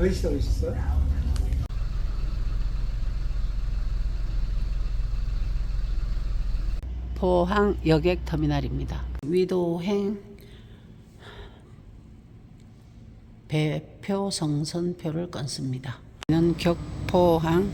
어디서 오셨어? 포항 여객 터미널입니다. 위도행 배표 성선표를 끊습니다. 는 격포항입니다.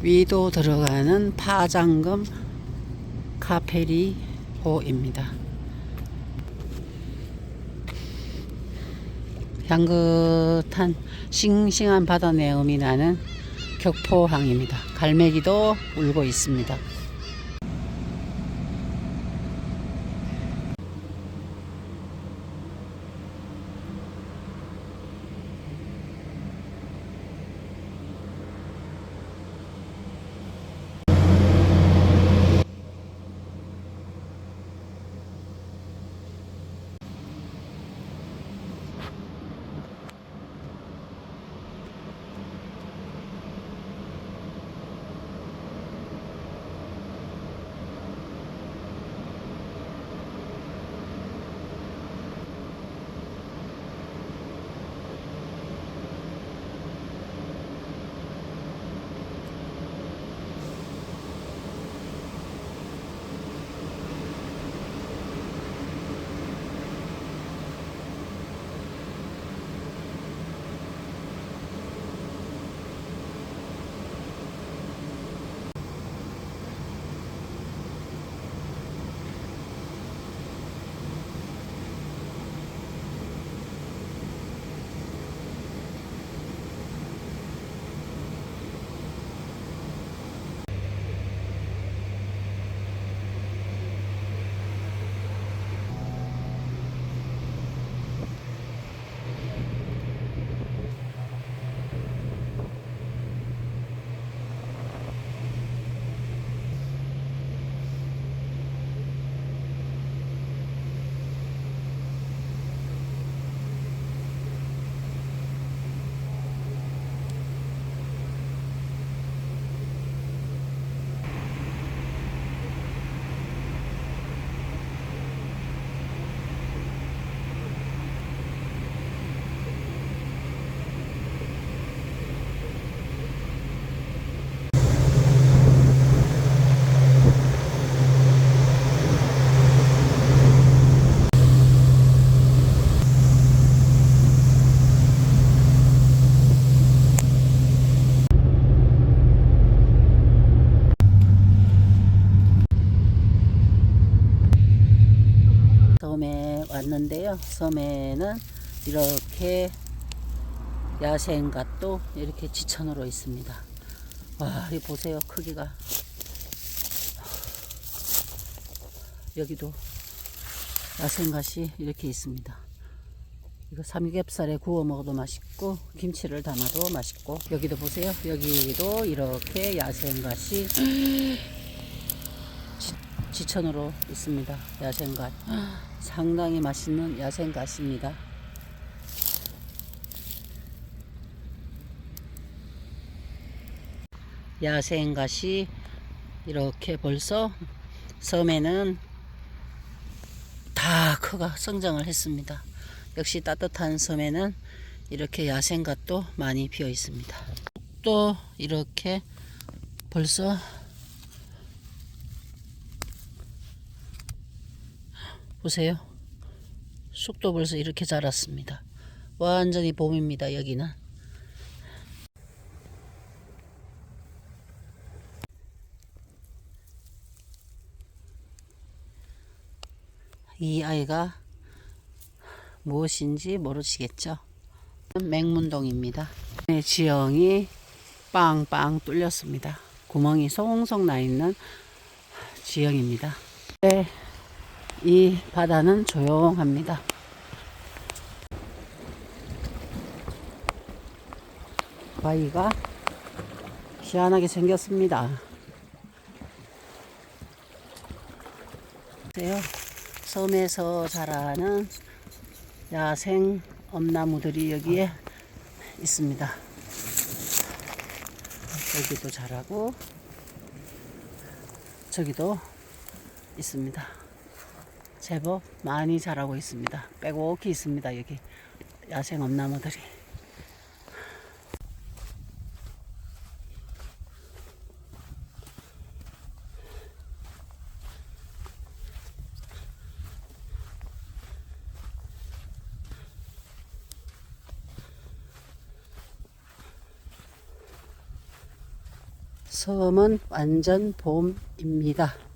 위도 들어가는 파장금 카페리 호입니다. 향긋한 싱싱한 바다 내음이 나는 격포항입니다. 갈매기도 울고 있습니다. 섬에는 이렇게 야생갓도 이렇게 지천으로 있습니다. 와, 이 보세요. 크기가. 여기도 야생갓이 이렇게 있습니다. 이거 삼겹살에 구워 먹어도 맛있고 김치를 담아도 맛있고 여기도 보세요. 여기도 이렇게 야생갓이 지, 지천으로 있습니다. 야생갓. 상당히 맛있는 야생갓입니다. 야생갓이 이렇게 벌써 섬에는 다 크가 성장을 했습니다. 역시 따뜻한 섬에는 이렇게 야생갓도 많이 피어 있습니다. 또 이렇게 벌써 보세요. 쑥도 벌써 이렇게 자랐습니다. 완전히 봄입니다. 여기는. 이 아이가 무엇인지 모르시겠죠? 맹문동입니다. 네, 지형이 빵빵 뚫렸습니다. 구멍이 송송 나 있는 지형입니다. 네, 이 바다는 조용합니다. 바위가 희한하게 생겼습니다. 보세요. 섬에서 자라는 야생 엄나무들이 여기에 있습니다. 여기도 자라고 저기도 있습니다. 제법 많이 자라고 있습니다. 빼곡히 있습니다. 여기 야생 엄나무들이. 섬은 완전 봄입니다.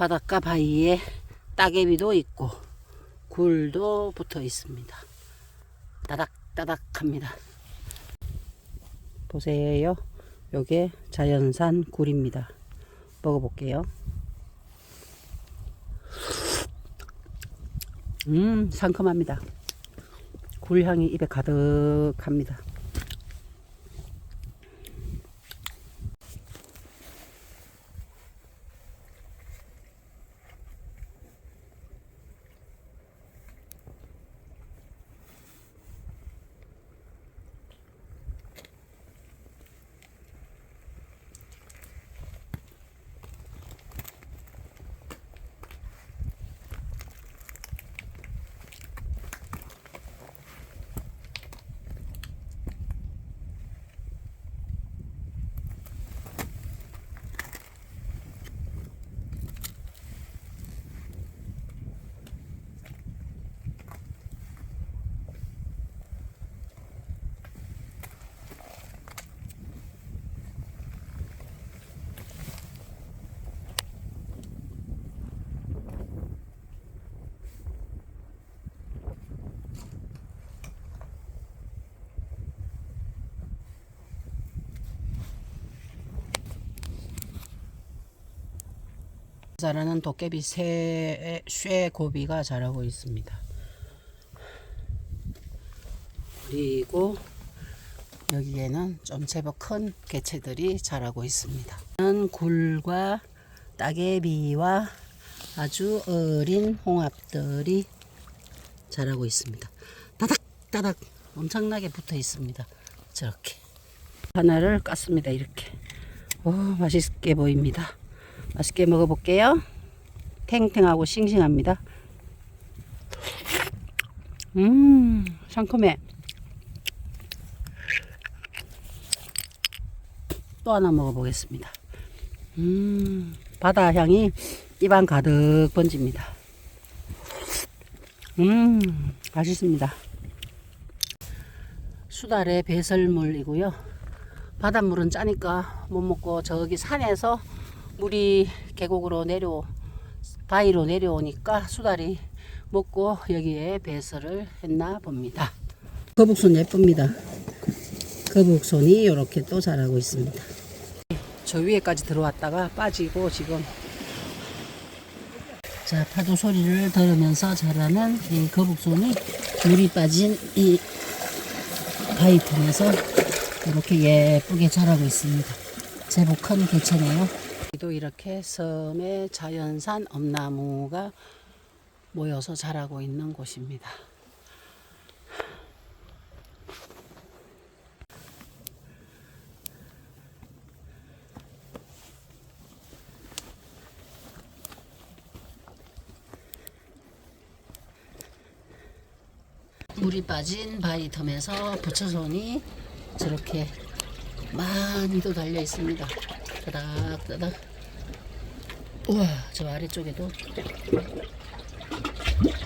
바닷가 바위에 따개비도 있고 굴도 붙어 있습니다. 따닥따닥합니다. 보세요. 요게 자연산 굴입니다. 먹어볼게요. 음, 상큼합니다. 굴 향이 입에 가득합니다. 자라는 도깨비 새, 쇠 고비가 자라고 있습니다. 그리고 여기에는 좀 제법 큰 개체들이 자라고 있습니다. 굴과 따개비와 아주 어린 홍합들이 자라고 있습니다. 따닥따닥 엄청나게 붙어 있습니다. 저렇게 하나를 깠습니다. 이렇게 오 맛있게 보입니다. 맛있게 먹어볼게요. 탱탱하고 싱싱합니다. 음, 상큼해. 또 하나 먹어보겠습니다. 음, 바다 향이 입안 가득 번집니다. 음, 맛있습니다. 수달의 배설물이고요. 바닷물은 짜니까 못 먹고 저기 산에서 물이 계곡으로 내려 바위로 내려오니까 수달이 먹고 여기에 배설을 했나 봅니다. 거북손 예쁩니다. 거북손이 이렇게 또 자라고 있습니다. 저 위에까지 들어왔다가 빠지고 지금 자 파도 소리를 들으면서 자라는 이 거북손이 물이 빠진 이 바위 틈에서 이렇게 예쁘게 자라고 있습니다. 제법 큰 개체네요. 또 이렇게 섬에 자연산 엄나무가 모여서 자라고 있는 곳입니다. 물이 빠진 바위 틈에서 부처손이 저렇게 많이도 달려 있습니다. 따닥따닥. 우와, 저 아래쪽에도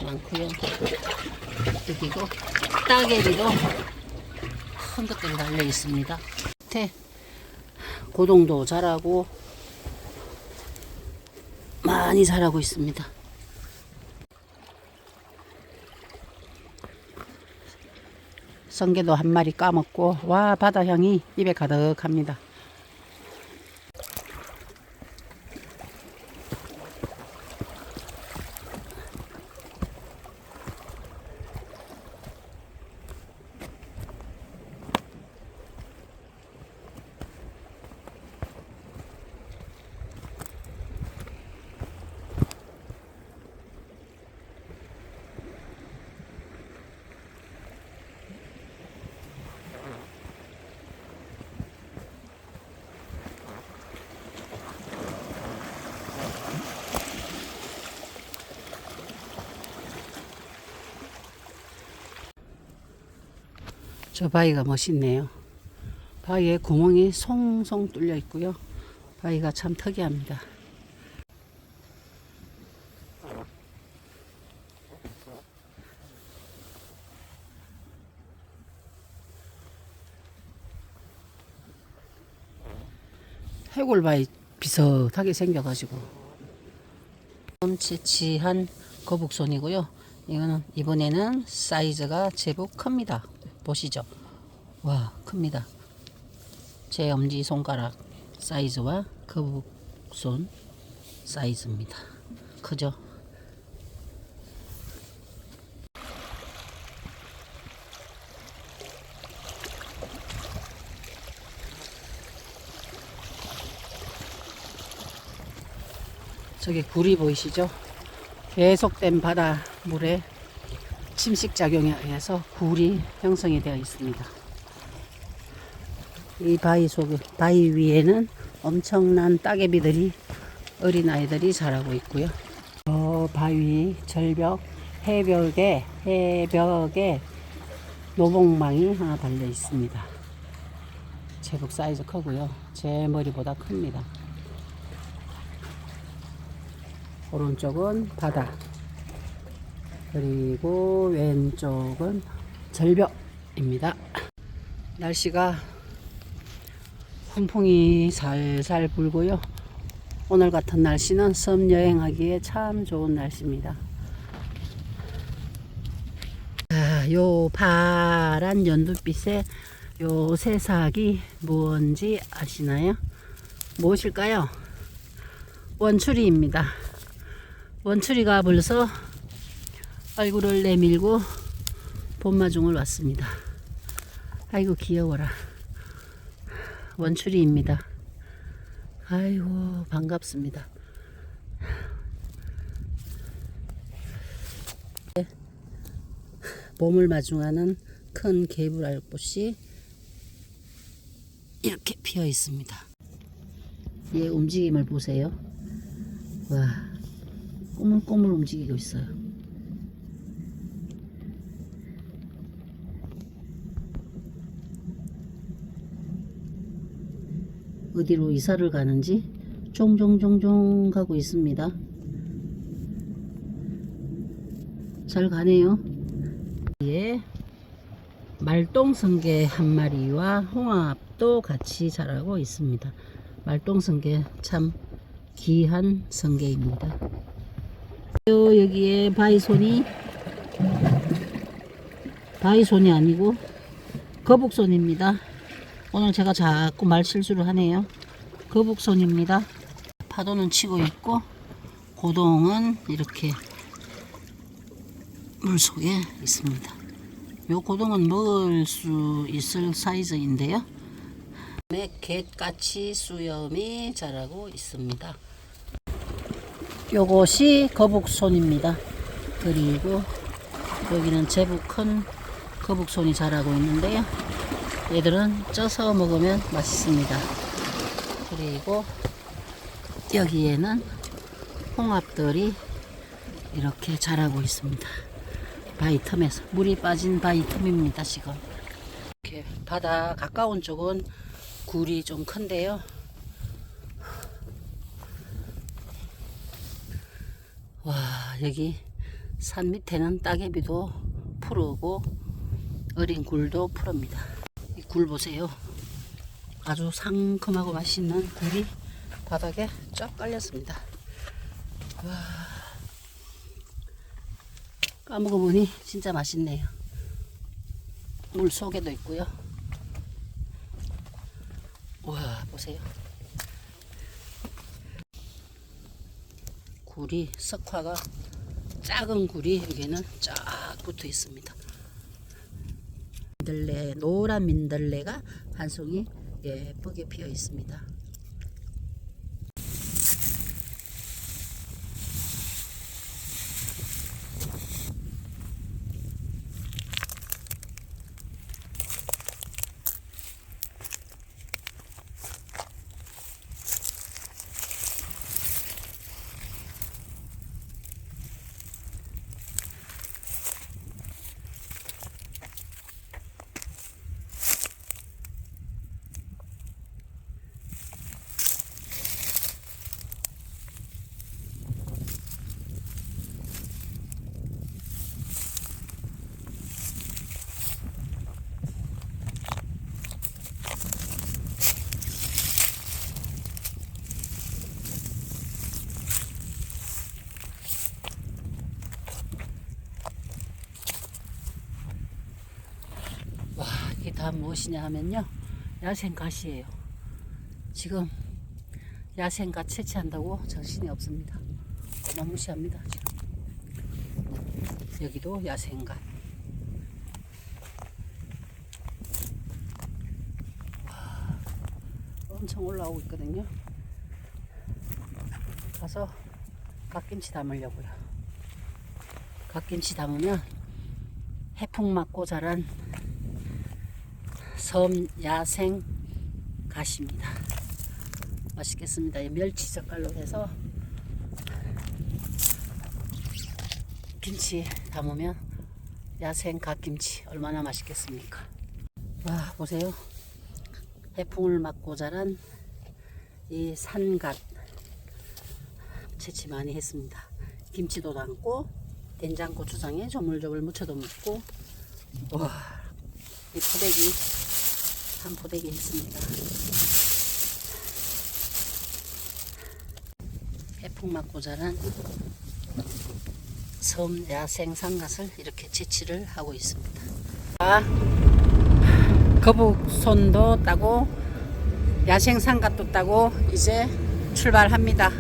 많고요. 여기고 따개비도 큰 것들이 달려 있습니다. 밑에 고동도 자라고 많이 자라고 있습니다. 성게도 한 마리 까먹고 와 바다 향이 입에 가득합니다. 저 바위가 멋있네요. 바위에 구멍이 송송 뚫려 있고요. 바위가 참 특이합니다. 해골바위 비슷하게 생겨가지고 엄치치한 거북손이고요. 이거는 이번에는 사이즈가 제법 큽니다. 보시죠. 와 큽니다. 제 엄지 손가락 사이즈와 거북손 사이즈입니다. 크죠? 저기 굴이 보이시죠? 계속된 바닷물에 침식작용에 의해서 굴이 형성이 되어 있습니다. 이 바위 속에, 바위 위에는 엄청난 따개비들이, 어린아이들이 자라고 있고요. 저 바위 절벽, 해벽에, 해벽에 노봉망이 하나 달려 있습니다. 제법 사이즈 크고요. 제 머리보다 큽니다. 오른쪽은 바다. 그리고 왼쪽은 절벽입니다. 날씨가 훈풍이 살살 불고요. 오늘 같은 날씨는 섬 여행하기에 참 좋은 날씨입니다. 아, 요 파란 연두빛의 요 새싹이 뭔지 아시나요? 무엇일까요? 원추리입니다. 원추리가 벌써 얼굴을 내밀고 봄마중을 왔습니다. 아이고 귀여워라. 원추리입니다. 아이고 반갑습니다. 봄을 마중하는 큰 개불알꽃이 이렇게 피어 있습니다. 얘 움직임을 보세요. 와, 꼬물꼬물 움직이고 있어요. 어디로 이사를 가는지 종종종종 가고 있습니다. 잘 가네요. 예. 말똥성게 한 마리와 홍합도 같이 자라고 있습니다. 말똥성게 참 귀한 성게입니다. 요 여기에 바위손이 바위손이 아니고 거북손입니다. 오늘 제가 자꾸 말 실수를 하네요. 거북손입니다. 파도는 치고 있고 고동은 이렇게 물 속에 있습니다. 요 고동은 먹을 수 있을 사이즈인데요. 개까치 수염이 자라고 있습니다. 요것이 거북손입니다. 그리고 여기는 제법 큰 거북손이 자라고 있는데요. 얘들은 쪄서 먹으면 맛있습니다. 그리고 여기에는 홍합들이 이렇게 자라고 있습니다. 바위 틈에서 물이 빠진 바위 틈입니다. 지금 이렇게 바다 가까운 쪽은 굴이 좀 큰데요. 와 여기 산 밑에는 따개비도 푸르고 어린 굴도 푸릅니다. 이굴 보세요. 아주 상큼하고 맛있는 굴이 바닥에 쫙 깔렸습니다. 와 까먹어보니 진짜 맛있네요. 물 속에도 있고요. 와 보세요. 굴이 석화가 작은 굴이 여기는 쫙 붙어 있습니다. 민들레 노란 민들레가 한 송이 예쁘게 피어 있습니다. 다 무엇이냐 하면요. 야생갓이에요. 지금 야생갓 채취한다고 정신이 없습니다. 어마무시합니다. 지금. 여기도 야생갓. 와, 엄청 올라오고 있거든요. 가서 갓김치 담으려고요. 갓김치 담으면 해풍 맞고 자란 섬 야생 갓입니다. 맛있겠습니다. 이 멸치 젓갈로 해서 김치 담으면 야생 갓김치 얼마나 맛있겠습니까? 와 보세요. 해풍을 맞고 자란 이 산갓 채취 많이 했습니다. 김치도 담고 된장 고추장에 조물조물 무쳐도 먹고 와, 이 포대기 한 포대기 했습니다. 해풍 맞고 자란 섬 야생 상갓을 이렇게 채취를 하고 있습니다. 자, 거북손도 따고 야생 상갓도 따고 이제 출발합니다.